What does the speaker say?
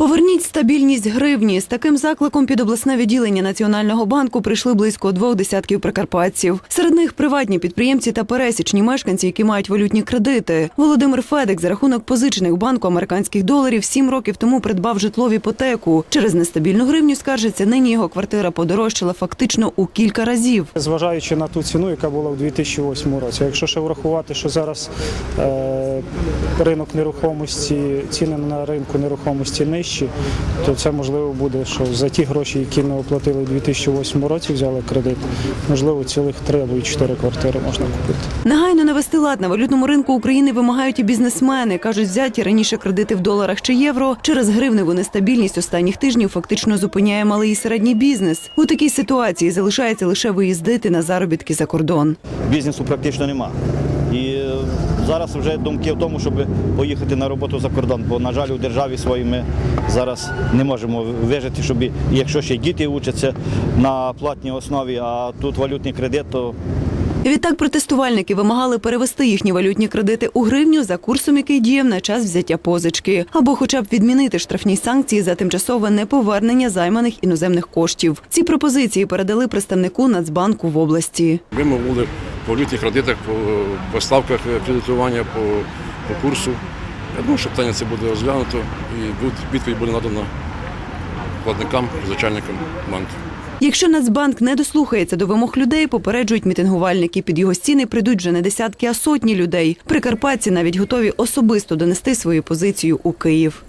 Поверніть стабільність гривні. З таким закликом під обласне відділення Національного банку прийшли близько двох десятків прикарпатців. Серед них приватні підприємці та пересічні мешканці, які мають валютні кредити. Володимир Федик за рахунок позичених банку американських доларів сім років тому придбав житло в іпотеку. Через нестабільну гривню скаржиться, нині його квартира подорожчала фактично у кілька разів. Зважаючи на ту ціну, яка була в 2008 році. Якщо ще врахувати, що зараз е, ринок нерухомості, ціни на ринку нерухомості нижчі, то це можливо буде, що за ті гроші, які ми оплатили у 2008 році, взяли кредит, можливо, цілих три або чотири квартири можна купити. Негайно навести лад на валютному ринку України вимагають і бізнесмени. кажуть, взяті раніше кредити в доларах чи євро через гривневу нестабільність останніх тижнів фактично зупиняє малий і середній бізнес. У такій ситуації залишається лише виїздити на заробітки за кордон. бізнесу практично нема. Зараз вже думки в тому, щоб поїхати на роботу за кордон, бо, на жаль, у державі своїй ми зараз не можемо вижити, щоб якщо ще діти учаться на платній основі, а тут валютний кредит, то Відтак протестувальники вимагали перевести їхні валютні кредити у гривню за курсом, який діяв на час взяття позички, або хоча б відмінити штрафні санкції за тимчасове неповернення займаних іноземних коштів. Ці пропозиції передали представнику Нацбанку в області. Вимог були по валютних кредитах, по, по ставках кредитування, по, по курсу. Я думаю, що питання це буде розглянуто і відповідь буде надана вкладникам, позичальникам банків. Якщо Нацбанк не дослухається до вимог людей, попереджують мітингувальники. Під його стіни прийдуть вже не десятки, а сотні людей. Прикарпатці навіть готові особисто донести свою позицію у Київ.